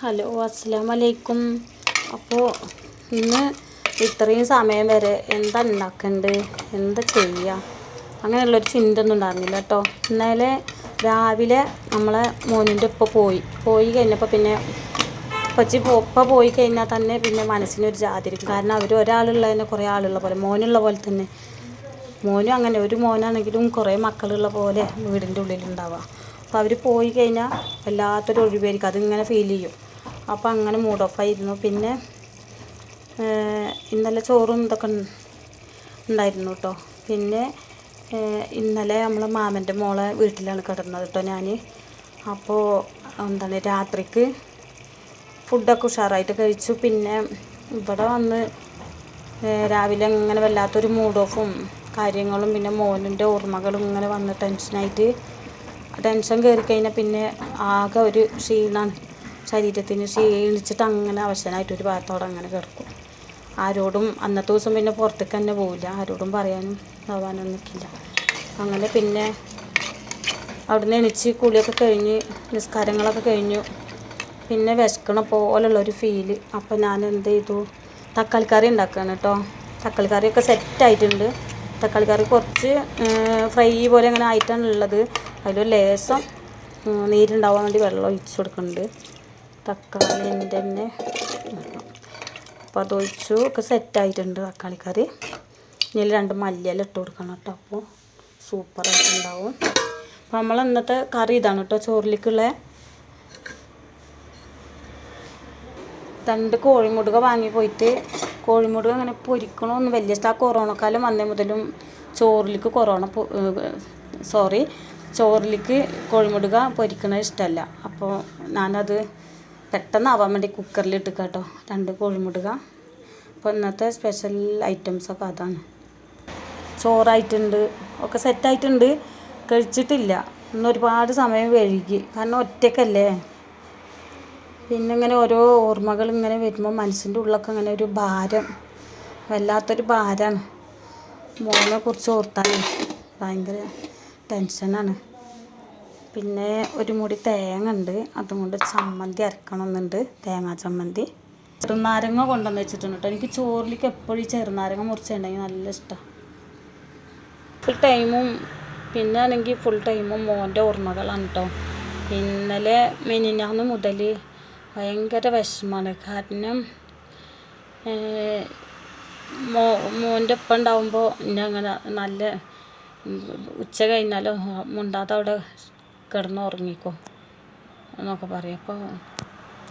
Hello അസ്സാം വലൈക്കും അപ്പോൾ ഇന്ന് ഇത്രയും സമയം വരെ എന്താ ഉണ്ടാക്കണ്ട് എന്താ ചെയ്യുക അങ്ങനെയുള്ളൊരു ചിന്ത ഒന്നും ഉണ്ടായിരുന്നില്ല കേട്ടോ. ഇന്നലെ രാവിലെ നമ്മളെ മോനിന്റെ ഉപ്പ പോയി. പോയി കഴിഞ്ഞപ്പോൾ പിന്നെ കൊച്ചി ഉപ്പ പോയി കഴിഞ്ഞാൽ തന്നെ പിന്നെ മനസ്സിനൊരു ജാതിരിക്കും. കാരണം അവർ ഒരാളുള്ളതിനെ കുറേ ആളുള്ള പോലെ മോനുള്ള പോലെ തന്നെ. മോനും അങ്ങനെ ഒരു മോനാണെങ്കിലും കുറേ മക്കളുള്ള പോലെ വീടിന്റെ ഉള്ളിലുണ്ടാവുക അപ്പോൾ അവർ പോയി കഴിഞ്ഞാൽ വല്ലാത്തൊരു ഒഴിവായിരിക്കും. അതിങ്ങനെ ഫീൽ ചെയ്യും. അപ്പോൾ അങ്ങനെ മൂഡ് ഓഫായിരുന്നു പിന്നെ ഇന്നലെ ചോറും ഇതൊക്കെ ഉണ്ടായിരുന്നു കേട്ടോ പിന്നെ ഇന്നലെ നമ്മളെ മാമന്റെ മോളെ വീട്ടിലാണ് കിടന്നത് കേട്ടോ ഞാൻ അപ്പോൾ എന്താണ് രാത്രിക്ക് ഫുഡൊക്കെ ഉഷാറായിട്ട് കഴിച്ചു. പിന്നെ ഇവിടെ വന്ന് രാവിലെ ഇങ്ങനെ വല്ലാത്തൊരു മൂഡ് ഓഫും കാര്യങ്ങളും പിന്നെ മോനിന്റെ ഓർമ്മകളും ഇങ്ങനെ വന്ന് ടെൻഷനായിട്ട് ടെൻഷൻ കയറി കഴിഞ്ഞാൽ പിന്നെ ആകെ ഒരു ക്ഷീണമാണ് ശരീരത്തിന് ക്ഷീണിച്ചിട്ട് അങ്ങനെ അവശനായിട്ട് ഒരു ഭാഗത്തോടെ അങ്ങനെ കിടക്കും. ആരോടും അന്നത്തെ ദിവസം പിന്നെ പുറത്തേക്ക് തന്നെ പോവില്ല. ആരോടും പറയാനും ആവാനും നിൽക്കില്ല. അങ്ങനെ പിന്നെ അവിടുന്ന് എണിച്ച് കുളിയൊക്കെ കഴിഞ്ഞ് നിസ്കാരങ്ങളൊക്കെ കഴിഞ്ഞു. പിന്നെ വിശക്കണ പോലുള്ളൊരു ഫീൽ അപ്പോൾ ഞാൻ എന്ത് ചെയ്തു? തക്കാളി കറി ഉണ്ടാക്കുകയാണ് കേട്ടോ തക്കാളി കറിയൊക്കെ സെറ്റായിട്ടുണ്ട് തക്കാളി കറി കുറച്ച് ഫ്രൈ പോലെ അങ്ങനെ ആയിട്ടാണ് ഉള്ളത്. അതിലൊരു ലേസം നീരുണ്ടാവാൻ വേണ്ടി വെള്ളം ഒഴിച്ച് കൊടുക്കുന്നുണ്ട്. തക്കാളിന്റെ തന്നെ അപ്പോൾ അത് ഒഴിച്ചു ഒക്കെ സെറ്റായിട്ടുണ്ട് തക്കാളി കറി ഇനി രണ്ട് മല്ലിയില ഇട്ട് കൊടുക്കണം കേട്ടോ. അപ്പോൾ സൂപ്പറായിട്ടുണ്ടാവും അപ്പോൾ നമ്മൾ ഇന്നത്തെ കറി ഇതാണ് കേട്ടോ. ചോറിലേക്കുള്ള രണ്ട് കോഴിമുടുക വാങ്ങി പോയിട്ട് കോഴിമുടുക അങ്ങനെ പൊരിക്കണമെന്ന് വലിയ ആ കാലം വന്നേ മുതലും ചോറിലേക്ക് കൊറോണ സോറി ചോറിലേക്ക് കോഴിമുടുക പൊരിക്കണത് ഇഷ്ടമല്ല അപ്പോൾ ഞാനത് പെട്ടെന്നാവാൻ വേണ്ടി കുക്കറിൽ ഇട്ടുക കേട്ടോ രണ്ട് കോഴിമുടുക അപ്പോൾ ഇന്നത്തെ സ്പെഷ്യൽ ഐറ്റംസൊക്കെ അതാണ്. ചോറായിട്ടുണ്ട്. ഒക്കെ സെറ്റായിട്ടുണ്ട് കഴിച്ചിട്ടില്ല. ഇന്ന് ഒരുപാട് സമയം വഴുകി കാരണം ഒറ്റയ്ക്കല്ലേ പിന്നെ ഇങ്ങനെ ഓരോ ഓർമ്മകൾ ഇങ്ങനെ വരുമ്പോൾ മനസ്സിന്റെ ഉള്ളൊക്കെ ഇങ്ങനെ ഒരു ഭാരം. വല്ലാത്തൊരു ഭാരമാണ് മോനെ കുറിച്ച് ഓർത്താൽ ഭയങ്കര ടെൻഷനാണ് പിന്നെ ഒരു മുടി തേങ്ങ ഉണ്ട് അതും കൊണ്ട് ചമ്മന്തി അരക്കണമെന്നുണ്ട് തേങ്ങാ ചമ്മന്തി. ചെറുനാരങ്ങ കൊണ്ടുവന്ന് വെച്ചിട്ടുണ്ട് കേട്ടോ എനിക്ക് ചോറിലേക്ക് എപ്പോഴും ഈ ചെറുനാരങ്ങ മുറിച്ചിട്ടുണ്ടെങ്കിൽ നല്ല ഇഷ്ടമാണ് ഫുൾ ടൈമും പിന്നെ ആണെങ്കിൽ ഫുൾ ടൈമും മോന്റെ ഓർമ്മകളാണ് കേട്ടോ ഇന്നലെ മെനിഞ്ഞാന്ന് മുതൽ ഭയങ്കര വിഷമമാണ് കാരണം മോ മോന്റെ ഒപ്പം ഉണ്ടാവുമ്പോൾ എന്നെ അങ്ങനെ നല്ല ഉച്ച കഴിഞ്ഞാലോ മുണ്ടാത്ത അവിടെ കിടന്ന് ഉറങ്ങിക്കോ എന്നൊക്കെ പറയും. അപ്പോൾ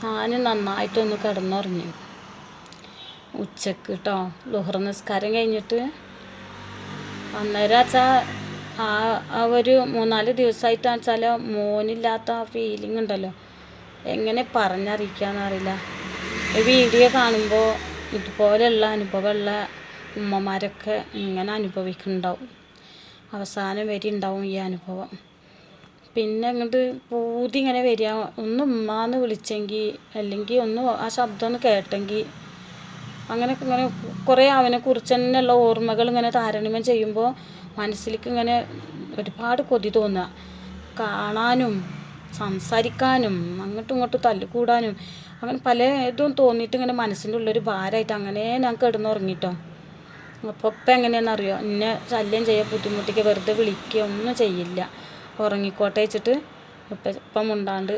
ഞാൻ നന്നായിട്ടൊന്ന് കിടന്നുറങ്ങി. ഉച്ചയ്ക്ക് കേട്ടോ ലുഹർ നിസ്കാരം കഴിഞ്ഞിട്ട് അന്നേരം വെച്ചാൽ ആ ആ ഒരു മൂന്നാൽ ദിവസമായിട്ടാണ് വെച്ചാൽ മോനില്ലാത്ത ആ ഫീലിംഗ് ഉണ്ടല്ലോ. എങ്ങനെ പറഞ്ഞറിയിക്കാന്നറിയില്ല ഈ വീഡിയോ കാണുമ്പോൾ ഇതുപോലെയുള്ള അനുഭവമുള്ള ഉമ്മമാരൊക്കെ ഇങ്ങനെ അനുഭവിക്കുന്നുണ്ടാവും. അവസാനം വരെ ഉണ്ടാവും ഈ അനുഭവം. പിന്നെ അങ്ങോട്ട് പൂതി ഇങ്ങനെ വരിക. ഒന്ന് ഉമ്മാന്ന് വിളിച്ചെങ്കിൽ അല്ലെങ്കിൽ ഒന്ന് ആ ശബ്ദം ഒന്ന് കേട്ടെങ്കിൽ അങ്ങനെ ഇങ്ങനെ കുറേ അവനെക്കുറിച്ച് തന്നെയുള്ള ഓർമ്മകൾ ഇങ്ങനെ താരതമ്യം ചെയ്യുമ്പോൾ മനസ്സിലേക്ക് ഇങ്ങനെ ഒരുപാട് കൊതി തോന്നുക കാണാനും സംസാരിക്കാനും അങ്ങോട്ടും ഇങ്ങോട്ടും തല്ലുകൂടാനും അങ്ങനെ പല ഇതും തോന്നിയിട്ട് ഇങ്ങനെ മനസ്സിന്റെ ഉള്ളൊരു ഭാരമായിട്ട് അങ്ങനെ ഞാൻ കിടന്നുറങ്ങിട്ടോ. ഇപ്പം എങ്ങനെയാണെന്നറിയോ എന്നെ ശല്യം ചെയ്യാൻ ബുദ്ധിമുട്ടിക്കുക വെറുതെ വിളിക്കുക ഒന്നും ചെയ്യില്ല. ഉറങ്ങിക്കോട്ടെ വെച്ചിട്ട് ഇപ്പം ഇപ്പം മുണ്ടാണ്ട്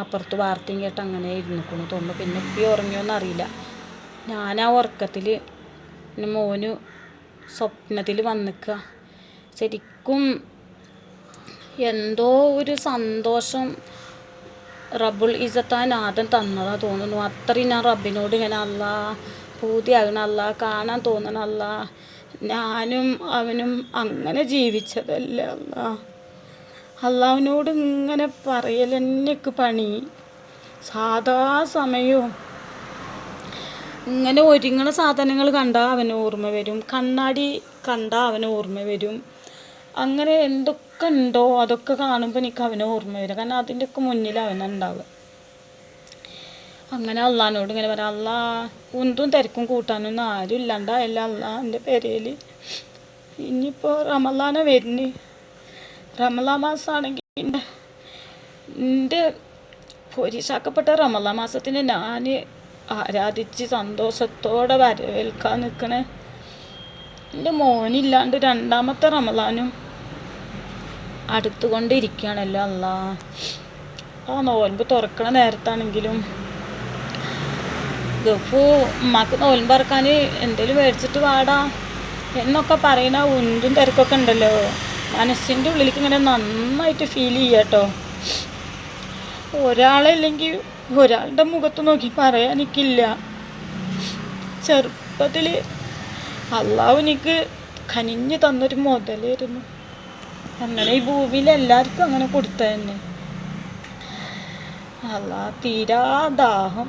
അപ്പുറത്ത് വാർത്തയും കേട്ട് അങ്ങനെ ഇരുന്നിക്കുന്നു തോന്നുന്നു പിന്നെ ഇപ്പം ഉറങ്ങിയോന്ന് അറിയില്ല. ഞാൻ ആ ഉറക്കത്തിൽ പിന്നെ മോന് സ്വപ്നത്തിൽ വന്നിക്കുക ശരിക്കും എന്തോ ഒരു സന്തോഷം റബ്ബുൾ ഇസത്താൻ ആദ്യം തന്നതാ തോന്നുന്നു. അത്രയും ഞാൻ റബ്ബിനോട് ഇങ്ങനെ അല്ല പൂതിയാകണല്ല കാണാൻ തോന്നണല്ല ഞാനും അവനും അങ്ങനെ ജീവിച്ചതല്ല അല്ല അള്ളാവിനോട് ഇങ്ങനെ പറയലെന്നെക്ക് പണി. സാധാ സമയവും. ഇങ്ങനെ ഒരുങ്ങണ സാധനങ്ങൾ കണ്ടാൽ അവന് ഓർമ്മ വരും. കണ്ണാടി കണ്ടാൽ അവന് ഓർമ്മ വരും. അങ്ങനെ എന്തൊക്കെ ഉണ്ടോ അതൊക്കെ കാണുമ്പോൾ എനിക്ക് അവനെ ഓർമ്മ വരും. കാരണം അതിന്റെ ഒക്കെ മുന്നിൽ അവനുണ്ടാവുക അങ്ങനെ അള്ളഹാനോട് ഇങ്ങനെ പറയാം അല്ല ഒന്നും തിരക്കും കൂട്ടാനൊന്നും ആരും ഇല്ലാണ്ടായല്ല അല്ലാ എന്റെ പേരയിൽ ഇനിയിപ്പോൾ റമലാന വരുന്ന്. റമലാ മാസമാണെങ്കിൽ എന്റെ പൊരിശാക്കപ്പെട്ട റമലാ മാസത്തിന് ഞാൻ ആരാധിച്ച് സന്തോഷത്തോടെ വരവേൽക്കാൻ നിൽക്കണ. എന്റെ മോനില്ലാണ്ട് രണ്ടാമത്തെ റമലാനും അടുത്തുകൊണ്ടിരിക്കുകയാണല്ലോ അല്ല ആ നോൽമ്പ് തുറക്കണ നേരത്താണെങ്കിലും ഗഫു ഉമ്മാക്ക് നോൽമ്പ് ഇറക്കാൻ എന്തേലും മേടിച്ചിട്ട് വാടാ എന്നൊക്കെ പറയുന്ന ഉന്തും തിരക്കൊക്കെ ഉണ്ടല്ലോ. മനസ്സിന്റെ ഉള്ളിലേക്ക് ഇങ്ങനെ നന്നായിട്ട് ഫീൽ ചെയ്യാട്ടോ ഒരാളല്ലെങ്കിൽ ഒരാളുടെ മുഖത്ത് നോക്കി പറയാൻ എനിക്കില്ല. ചെറുപ്പത്തിൽ അള്ളാഹു എനിക്ക് കനിഞ്ഞു തന്നൊരു മുതലായിരുന്നു. അങ്ങനെ ഈ ഭൂമിയിൽ എല്ലാവർക്കും അങ്ങനെ കൊടുത്ത തന്നെ അള്ളാ തീരാ ദാഹം.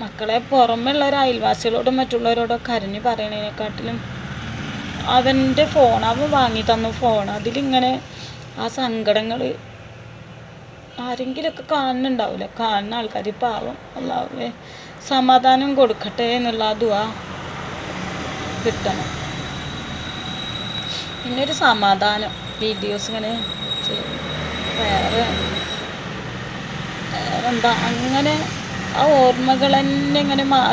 മക്കളെ പുറമെയുള്ള ഒരു അയൽവാസികളോടും മറ്റുള്ളവരോടും കരഞ്ഞു പറയണതിനെക്കാട്ടിലും അവന്റെ ഫോൺ അവൻ വാങ്ങി തന്ന ഫോൺ അതിലിങ്ങനെ ആ സങ്കടങ്ങൾ ആരെങ്കിലുമൊക്കെ കാണുന്നുണ്ടാവില്ല കാണുന്ന ആൾക്കാർ പാവം. അല്ലാതെ സമാധാനം കൊടുക്കട്ടെ എന്നുള്ള അതുവാ കിട്ടണം. പിന്നെ ഒരു സമാധാനം. വീഡിയോസ് ഇങ്ങനെ വേറെ വേറെന്താ? അങ്ങനെ ആ ഓർമ്മകൾ തന്നെ ഇങ്ങനെ മാറി